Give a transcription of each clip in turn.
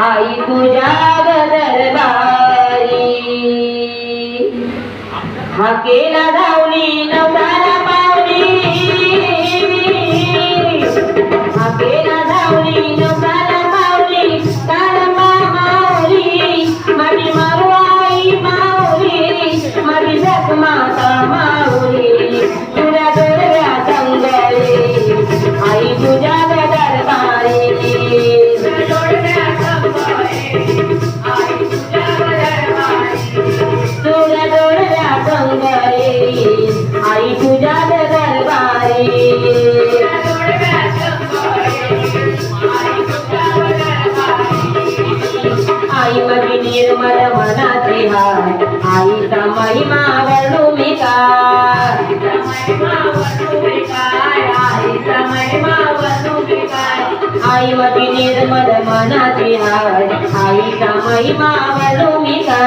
आई तुझ्या दरबारी. हा केला धावली नवसाला आई तुझ्या दरबारी। आई मधी निर्मल मनाचे हार। आईचा महिमा वर्णू मी काय आई मधी निर्मल मनाचे हार। आईचा महिमा वर्णू मी काय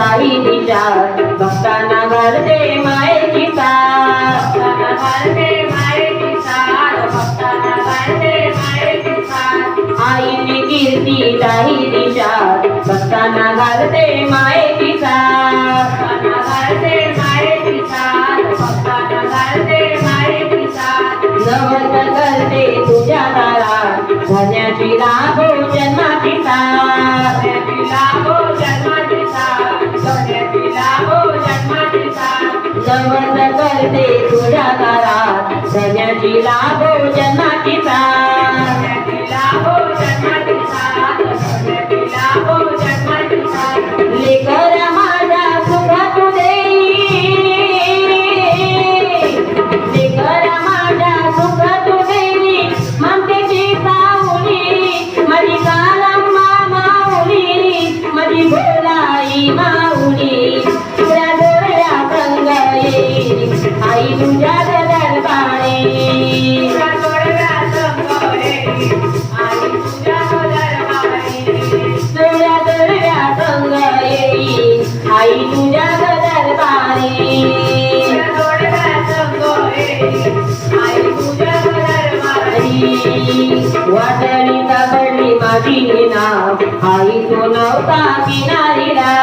गाई दिशा भक्तांना घालते मायेची साथ आईची कीर्ती गाई दिशा भक्तांना घालते मायेची साथ करते तुझ्या दारात धन्याची लाभो करते तुझ्या दारात धन्याची लाभो जन्माची माझी नाव आई तो नव्हता किनारीला।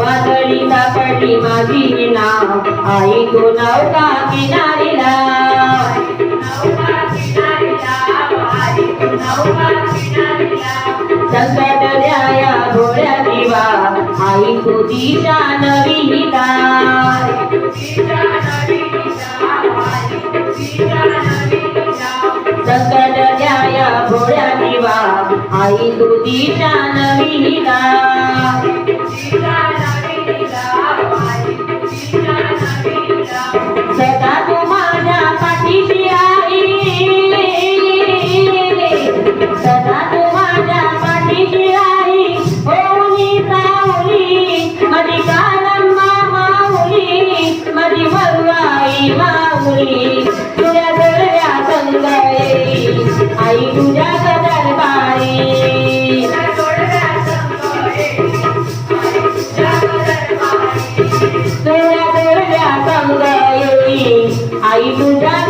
वादळी सापडली आई तो किनारीला। संकट द्याया भोळ्या दिवा आई तो दिशा দুটি জানবি না Obrigada.